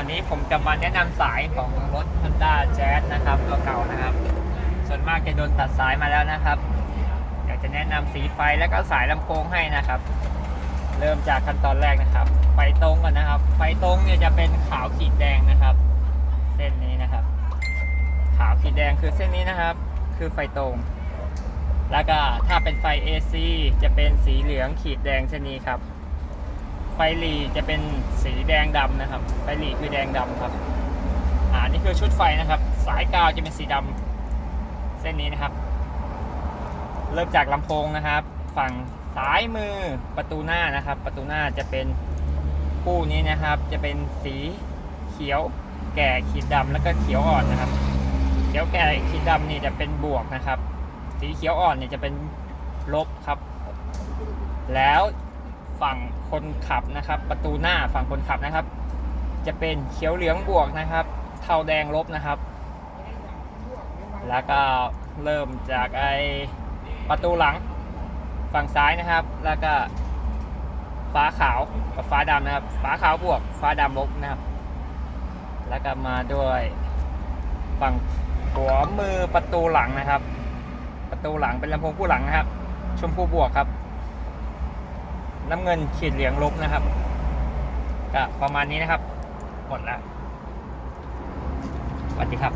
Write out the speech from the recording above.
วันนี้ผมจะมาแนะนำสายของรถ Honda Jazz นะครับ ตัวเก่านะครับ ส่วนมากจะโดนตัดสายมาแล้วนะครับอยากจะแนะนำสีไฟแล้วก็สายลำโพงให้นะครับ เริ่มจากขั้นตอนแรกนะครับ ไฟตรงก่อนนะครับ ไฟตรงเนี่ยจะเป็นขาวขีดแดงนะครับ เส้นนี้นะครับ ขาวขีดแดงคือเส้นนี้นะครับ คือไฟตรง แล้วก็ถ้าเป็นไฟ AC จะเป็นสีเหลืองขีดแดงเส้นนี้ครับ ไฟหลีจะเป็นสีแดงดำนะครับ ไฟหลีคือแดงดำครับ อ่านี่คือชุดไฟนะครับ สายกาวจะเป็นสีดำเส้นนี้นะครับ เริ่มจากลำโพงนะครับ ฝั่งซ้ายมือประตูหน้านะครับ ประตูหน้าจะเป็นคู่นี้นะครับ จะเป็นสีเขียวแก่ขีดดำแล้วก็เขียวอ่อนนะครับ เขียวแก่ขีดดำนี่จะเป็นบวกนะครับ สีเขียวอ่อนเนี่ยจะเป็นลบครับ แล้ว ฝั่งคนขับนะครับ ประตูหน้าฝั่งคนขับนะครับ จะเป็นเขียวเหลืองบวกนะครับ เทาแดงลบนะครับ แล้วก็เริ่มจากไอประตูหลังฝั่งซ้ายนะครับ แล้วก็ฟ้าขาวกับฟ้าดำนะครับ ฟ้าขาวบวกฟ้าดำลบนะครับ แล้วก็มาด้วยฝั่งหัวมือประตูหลังนะครับ ประตูหลังเป็นลำโพงคู่หลังนะครับ ชมพูบวกครับ น้ำเงินขีดเหลืองลบนะครับก็ประมาณนี้นะครับ หมดแล้วสวัสดีครับ